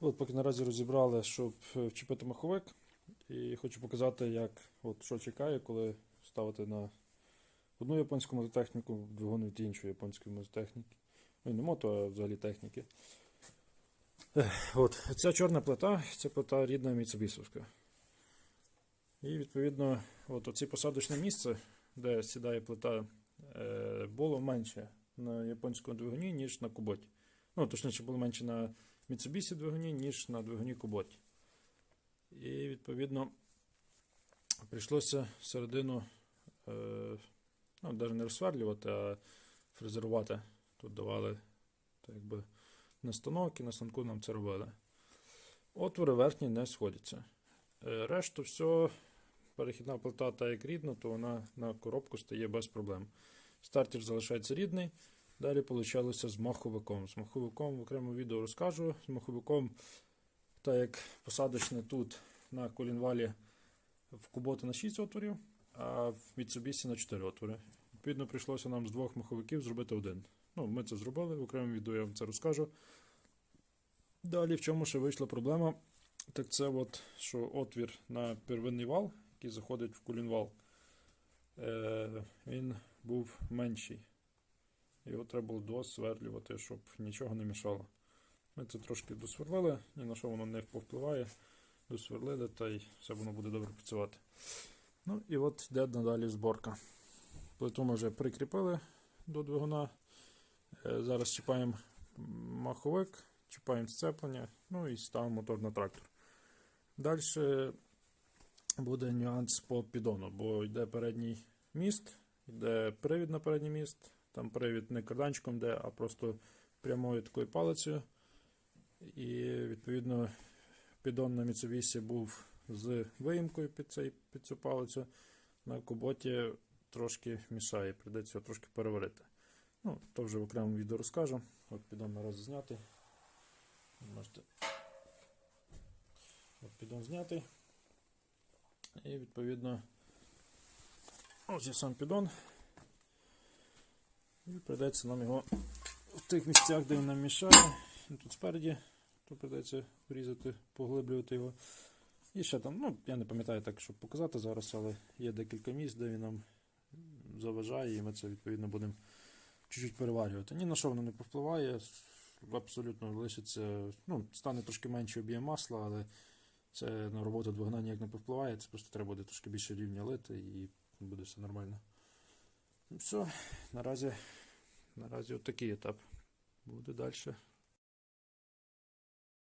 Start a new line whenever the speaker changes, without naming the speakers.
От поки наразі розібрали, щоб е, вчепити маховик. І хочу показати, як от що чекає, коли ставити на одну японську мототехніку, двигун від іншої японської мототехніки. Ну, не мото, а взагалі техніки. От, ця чорна плита, це плита рідна Міцубісовська. І відповідно, от оці посадочне місце, де сідає плита, е, було менше на японському двигуні, ніж на куботі. Ну, точніше, було менше на Mitsubishi двигуні, ніж на двигуні Куботі. І відповідно прийшлося середину, е, ну, навіть не розсверлювати, а фрезерувати. Тут давали так якби на станок і на станку нам це робили. Отвори верхні не сходяться. Е, решту все, перехідна плита та як рідна, то вона на коробку стає без проблем. Стартер залишається рідний. Далі вийшло з маховиком. З маховиком в окремому відео розкажу. З маховиком, так як посадочне тут на колінвалі в Кубота на 6 отворів, а в Mitsubishi на 4 отвори. Відповідно, прийшлося нам з двох маховиків зробити один. Ну, ми це зробили, в окремому відео я вам це розкажу. Далі, в чому ще вийшла проблема, так це от, що отвір на первинний вал, який заходить в колінвал, е, він був менший. Його треба було досверлювати, щоб нічого не мішало. Ми це трошки досверлили, ні на що воно не повпливає. Досверлили, та й все воно буде добре працювати. Ну і от йде надалі зборка. Плиту ми вже прикріпили до двигуна. Е, Зараз чіпаємо маховик, чіпаємо сцеплення, ну і ставимо мотор на трактор. Далі буде нюанс по підону, бо йде передній міст, йде привід на передній міст. Там привід не карданчиком йде, а просто прямою такою палицею. І відповідно піддон на Mitsubishi був з виїмкою під, цей, під цю палицю. На куботі трошки мішає, прийдеться його трошки переварити. Ну, то вже в окремому відео розкажу. От піддон наразі знятий. Можете. От піддон знятий. І відповідно ось є сам піддон. І прийдеться нам його в тих місцях, де він нам мішає. Тут спереді, то прийдеться врізати, поглиблювати його. І ще там, ну, я не пам'ятаю так, щоб показати зараз, але є декілька місць, де він нам заважає, і ми це відповідно будемо чуть-чуть переварювати. Ні на що воно не повпливає, абсолютно лишиться, ну, стане трошки менше об'єм масла, але це на роботу двигуна ніяк не повпливає, це просто треба буде трошки більше рівня лити і буде все нормально. Ну, все, наразі, наразі от такий етап. Буде далі